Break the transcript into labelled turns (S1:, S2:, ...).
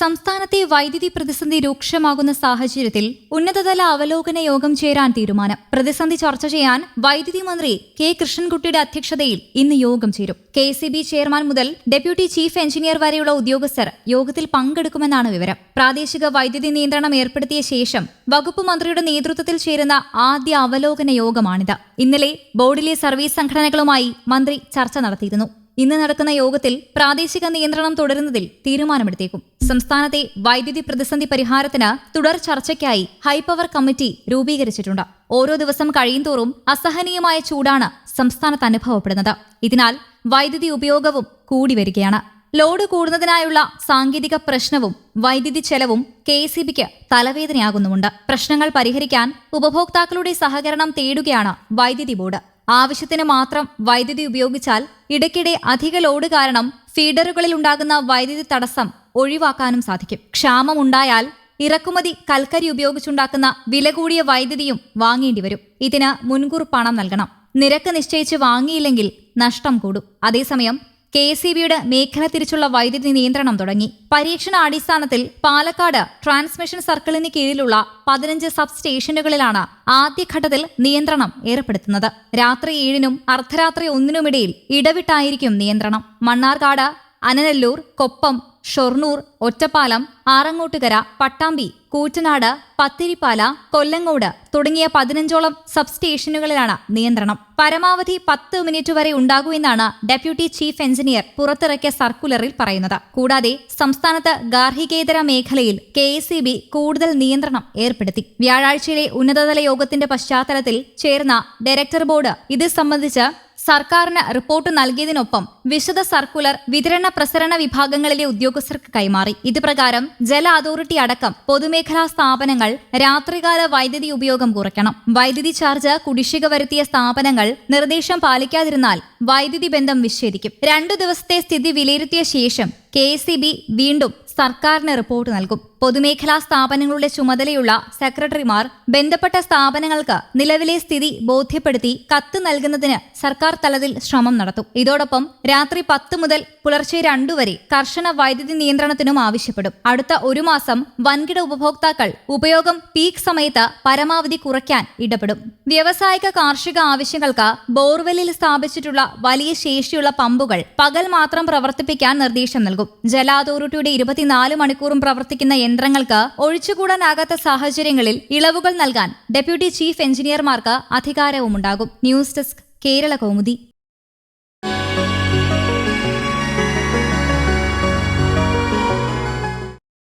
S1: സംസ്ഥാനത്തെ വൈദ്യുതി പ്രതിസന്ധി രൂക്ഷമാകുന്ന സാഹചര്യത്തിൽ ഉന്നതതല അവലോകന യോഗം ചേരാൻ തീരുമാനം. പ്രതിസന്ധി ചർച്ച ചെയ്യാൻ വൈദ്യുതി മന്ത്രി കെ കൃഷ്ണൻകുട്ടിയുടെ അധ്യക്ഷതയിൽ ഇന്ന് യോഗം ചേരും. കെ ചെയർമാൻ മുതൽ ഡെപ്യൂട്ടി ചീഫ് എഞ്ചിനീയർ വരെയുള്ള ഉദ്യോഗസ്ഥർ യോഗത്തിൽ പങ്കെടുക്കുമെന്നാണ് വിവരം. പ്രാദേശിക വൈദ്യുതി നിയന്ത്രണം ഏർപ്പെടുത്തിയ ശേഷം വകുപ്പ് മന്ത്രിയുടെ നേതൃത്വത്തിൽ ചേരുന്ന ആദ്യ അവലോകന യോഗമാണിത്. ഇന്നലെ ബോർഡിലെ സർവീസ് സംഘടനകളുമായി മന്ത്രി ചർച്ച നടത്തിയിരുന്നു. ഇന്ന് നടക്കുന്ന യോഗത്തിൽ പ്രാദേശിക നിയന്ത്രണം തുടരുന്നതിൽ തീരുമാനമെടുത്തേക്കും. സംസ്ഥാനത്തെ വൈദ്യുതി പ്രതിസന്ധി പരിഹാരത്തിന് തുടർ ചർച്ചയ്ക്കായി ഹൈപവർ കമ്മിറ്റി രൂപീകരിച്ചിട്ടുണ്ട്. ഓരോ ദിവസം കഴിയുന്തോറും അസഹനീയമായ ചൂടാണ് സംസ്ഥാനത്ത് അനുഭവപ്പെടുന്നത്. ഇതിനാൽ വൈദ്യുതി ഉപയോഗവും കൂടി വരികയാണ്. ലോഡ് കൂടുന്നതിനായുള്ള സാങ്കേതിക പ്രശ്നവും വൈദ്യുതി ചെലവും കെ എസ് ബിക്ക് തലവേദനയാകുന്നുമുണ്ട്. പ്രശ്നങ്ങൾ പരിഹരിക്കാൻ ഉപഭോക്താക്കളുടെ സഹകരണം തേടുകയാണ് വൈദ്യുതി ബോർഡ്. ആവശ്യത്തിന് മാത്രം വൈദ്യുതി ഉപയോഗിച്ചാൽ ഇടയ്ക്കിടെ അധിക ലോഡ് കാരണം ഫീഡറുകളിൽ ഉണ്ടാകുന്ന വൈദ്യുതി തടസ്സം ഒഴിവാക്കാനും സാധിക്കും. ക്ഷാമമുണ്ടായാൽ ഇറക്കുമതി കൽക്കരി ഉപയോഗിച്ചുണ്ടാക്കുന്ന വില കൂടിയ വൈദ്യുതിയും വാങ്ങേണ്ടി വരും. ഇതിന് മുൻകൂർ പണം നൽകണം. നിരക്ക് നിശ്ചയിച്ച് വാങ്ങിയില്ലെങ്കിൽ നഷ്ടം കൂടും. അതേസമയം കെ എസ് സി ബിയുടെ മേഖല തിരിച്ചുള്ള വൈദ്യുതി നിയന്ത്രണം തുടങ്ങി. പരീക്ഷണാടിസ്ഥാനത്തിൽ പാലക്കാട് ട്രാൻസ്മിഷൻ സർക്കിളിന് കീഴിലുള്ള പതിനഞ്ച് സബ് സ്റ്റേഷനുകളിലാണ് ആദ്യഘട്ടത്തിൽ നിയന്ത്രണം ഏർപ്പെടുത്തുന്നത്. രാത്രി ഏഴിനും അർദ്ധരാത്രി ഒന്നിനുമിടയിൽ ഇടവിട്ടായിരിക്കും നിയന്ത്രണം. മണ്ണാർക്കാട് അനനല്ലൂർ കൊപ്പം ഷൊർണൂർ ഒറ്റപ്പാലം ആറങ്ങോട്ടുകര പട്ടാമ്പി കൂറ്റനാട് പത്തിരിപ്പാല കൊല്ലങ്ങോട് തുടങ്ങിയ പതിനഞ്ചോളം സബ് സ്റ്റേഷനുകളിലാണ് നിയന്ത്രണം. പരമാവധി പത്ത് മിനിറ്റ് വരെ ഉണ്ടാകൂ എന്നാണ് ഡെപ്യൂട്ടി ചീഫ് എഞ്ചിനീയർ പുറത്തിറക്കിയ സർക്കുലറിൽ പറയുന്നത്. കൂടാതെ സംസ്ഥാനത്ത് ഗാർഹികേതര മേഖലയിൽ കെ കൂടുതൽ നിയന്ത്രണം ഏർപ്പെടുത്തി. വ്യാഴാഴ്ചയിലെ ഉന്നതതല യോഗത്തിന്റെ പശ്ചാത്തലത്തിൽ ചേർന്ന ഡയറക്ടർ ബോർഡ് ഇത് സംബന്ധിച്ച് സർക്കാരിന് റിപ്പോർട്ട് നൽകിയതിനൊപ്പം വിശദ സർക്കുലർ വിതരണ പ്രസരണ വിഭാഗങ്ങളിലെ ഉദ്യോഗസ്ഥർക്ക് കൈമാറി. ഇതുപ്രകാരം ജല അതോറിറ്റി അടക്കം പൊതുമേഖലാ സ്ഥാപനങ്ങൾ രാത്രികാല വൈദ്യുതി ഉപയോഗം കുറയ്ക്കണം. വൈദ്യുതി ചാർജ് കുടിശ്ശിക വരുത്തിയ സ്ഥാപനങ്ങൾ നിർദ്ദേശം പാലിക്കാതിരുന്നാൽ വൈദ്യുതി ബന്ധം വിച്ഛേദിക്കും. രണ്ടു ദിവസത്തെ സ്ഥിതി വിലയിരുത്തിയ ശേഷം കെ വീണ്ടും സർക്കാരിന് റിപ്പോർട്ട് നൽകും. പൊതുമേഖലാ സ്ഥാപനങ്ങളുടെ ചുമതലയുള്ള സെക്രട്ടറിമാർ ബന്ധപ്പെട്ട സ്ഥാപനങ്ങൾക്ക് നിലവിലെ സ്ഥിതി ബോധ്യപ്പെടുത്തി കത്ത് നൽകുന്നതിന് സർക്കാർ തലത്തിൽ ശ്രമം നടത്തും. ഇതോടൊപ്പം രാത്രി പത്ത് മുതൽ പുലർച്ചെ രണ്ടു വരെ കർശന വൈദ്യുതി നിയന്ത്രണത്തിനും ആവശ്യപ്പെടും. അടുത്ത ഒരു മാസം വൻകിട ഉപഭോക്താക്കൾ ഉപയോഗം പീക്ക് സമയത്ത് പരമാവധി കുറയ്ക്കാൻ ഇടപെടും. വ്യവസായിക കാർഷിക ആവശ്യങ്ങൾക്ക് ബോർവെല്ലിൽ സ്ഥാപിച്ചിട്ടുള്ള വലിയ ശേഷിയുള്ള പമ്പുകൾ പകൽ മാത്രം പ്രവർത്തിപ്പിക്കാൻ നിർദ്ദേശം നൽകും. ജല അതോറിറ്റിയുടെ ഇരുപത്തിനാല് മണിക്കൂറും പ്രവർത്തിക്കുന്ന യന്ത്രങ്ങൾക്ക് ഒഴിച്ചുകൂടാനാകാത്ത സാഹചര്യങ്ങളിൽ ഇളവുകൾ നൽകാൻ ഡെപ്യൂട്ടി ചീഫ് എഞ്ചിനീയർമാർക്ക് അധികാരവുമുണ്ടാകും. News desk Kerala Kaumudi.